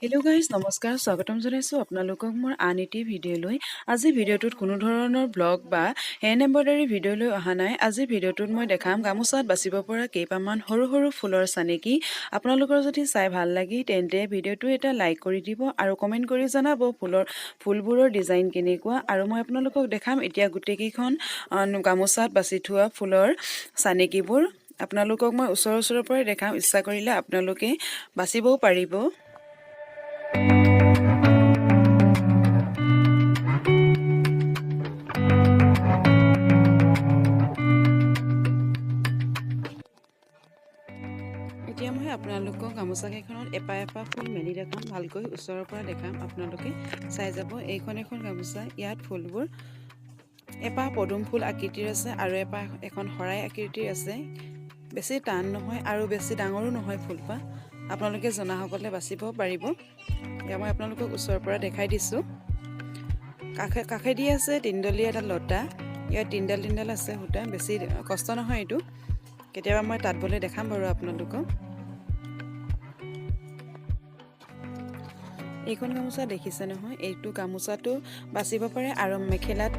Hello guys নমস্কাৰ স্বাগতম জনাইছোঁ আপোনালোকক মোৰ আন এটি ভিডিঅ'লৈ আজি ভিডিঅ'টোত কোনো ধৰণৰ ব্লগ বা হেণ্ড এম্ব্ৰইডাৰী ভিডিঅ'লৈ অহা নাই। আজিৰ ভিডিঅ'টোত মই দেখাম গামোচাত বাচিব পৰা কেইপামান সৰু সৰু ফুলৰ চানেকি। আপোনালোকৰ যদি চাই ভাল লাগি তেন্তে ভিডিঅ'টো এটা লাইক কৰি দিব আৰু কমেণ্ট কৰি জনাব ফুলৰ ফুলবোৰৰ ডিজাইন কেনেকুৱা। আৰু মই আপোনালোকক দেখাম এতিয়া গোটেইকেইখন গামোচাত বাচি থোৱা ফুলৰ চানেকিবোৰ। আপোনালোকক মই ওচৰৰ ওচৰৰ পৰাই দেখাম। ইচ্ছা কৰিলে আপোনালোকে বাচিবও পাৰিব। এতিয়া মই আপোনালোকক গামোচাকেইখনত এপা এপা ফুল মেলি দেখাম ভালকৈ ওচৰৰ পৰা দেখাম আপোনালোকে চাই যাব। এইখন এখন গামোচা ইয়াত ফুলবোৰ এপাহ পদুম ফুল আকৃতিৰ আছে আৰু এপাহ এখন শৰাই আকৃতিৰ আছে। বেছি টান নহয় আৰু বেছি ডাঙৰো নহয় ফুলপাহ। আপোনালোকে জনাসকলে বাচিব পাৰিব। এতিয়া মই আপোনালোকক ওচৰৰ পৰা দেখাই দিছোঁ। কাষে কাষেদি আছে তিনিডলীয়া এটা লতা। ইয়াত তিনিডাল তিনিডাল আছে সূতা। বেছি কষ্ট নহয় এইটো। কেতিয়াবা মই তাঁত বলে দেখাম বাৰু আপোনালোকক। এইখন গামোচা দেখিছে নহয় এইটো গামোচাটো বাচিব পাৰে আৰু মেখেলাত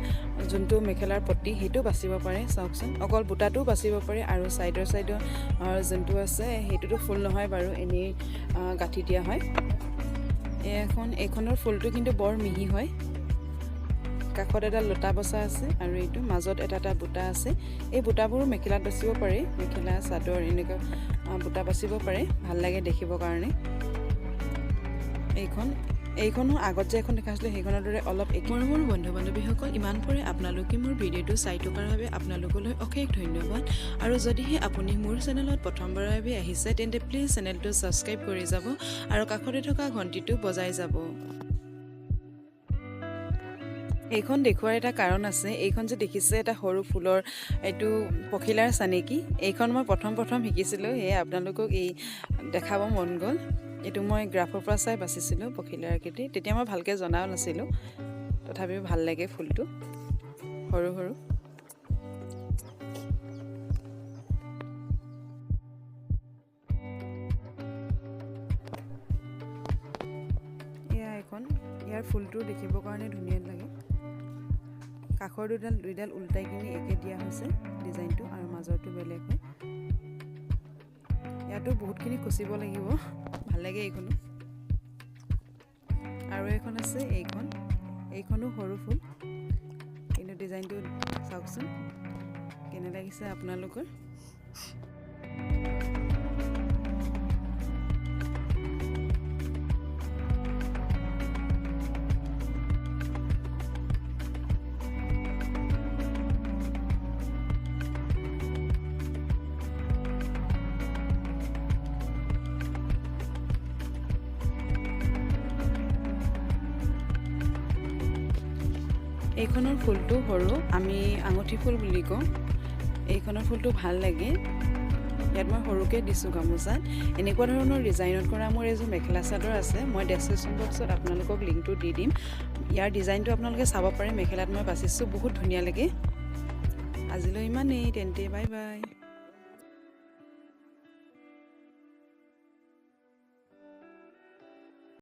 যোনটো মেখেলাৰ পতি সেইটো বাচিব পাৰে চাওকচোন। অকল বুটাটোও বাচিব পাৰে আৰু ছাইডৰ ছাইডৰ যোনটো আছে সেইটোতো ফুল নহয় বাৰু এনেই গাঁঠি দিয়া হয়। এখন এইখনৰ ফুলটো কিন্তু বৰ মিহি হয়। কাষত এটা লতা বচা আছে আৰু এইটো মাজত এটা এটা বুটা আছে। এই বুটাবোৰো মেখেলাত বাচিব পাৰে মেখেলা চাদৰ এনেকুৱা বুটা বাচিব পাৰে ভাল লাগে দেখিবৰ কাৰণে। এইখন এইখনো আগত যে এখন দেখাইছিলোঁ সেইখনৰ দৰে অলপ মোৰ মোৰ বন্ধু বান্ধৱীসকল ইমান পৰে আপোনালোকে মোৰ ভিডিঅ'টো চাই থকাৰ বাবে আপোনালোকলৈ অশেষ ধন্যবাদ। আৰু যদিহে আপুনি মোৰ চেনেলত প্ৰথমবাৰৰ বাবে আহিছে তেন্তে প্লিজ চেনেলটো ছাবস্ক্ৰাইব কৰি যাব আৰু কাষতে থকা ঘণ্টিটো বজাই যাব। এইখন দেখুৱাৰ এটা কাৰণ আছে এইখন যে দেখিছে এটা সৰু ফুলৰ এইটো পখিলাৰ চানেকি এইখন মই প্ৰথম প্ৰথম শিকিছিলোঁ সেয়ে আপোনালোকক এই দেখাব মন গ'ল। এইটো মই গ্ৰাফৰ পৰা চাই বাচিছিলোঁ পখিলাৰ আকৃতি তেতিয়া মই ভালকৈ জনাও নাছিলোঁ তথাপিও ভাল লাগে ফুলটো সৰু সৰু। এয়া এখন ইয়াৰ ফুলটো দেখিবৰ কাৰণে ধুনীয়া লাগে। কাষৰ দুডাল দুইডাল উল্টাই কিনি একে দিয়া হৈছে ডিজাইনটো আৰু মাজৰটো বেলেগ হয়। ইয়াতো বহুতখিনি খুচিব লাগিব ভাল লাগে এইখনো আৰু এখন আছে এইখন এইখনো সৰু ফুল। কিন্তু ডিজাইনটো চাওকচোন কেনে লাগিছে আপোনালোকৰ? এইখনৰ ফুলটো সৰু আমি আঙুঠি ফুল বুলি কওঁ। এইখনৰ ফুলটো ভাল লাগে। ইয়াত মই সৰুকৈ দিছোঁ গামোচাত। এনেকুৱা ধৰণৰ ডিজাইনত কৰা মোৰ এযোৰ মেখেলা চাদৰ আছে। মই ডেছক্ৰিপশ্যন বক্সত আপোনালোকক লিংকটো দি দিম। ইয়াৰ ডিজাইনটো আপোনালোকে চাব পাৰে। মেখেলাত মই বাচিছোঁ। বহুত ধুনীয়া লাগে। আজিলৈ ইমানেই। তেন্তে বাই বাই।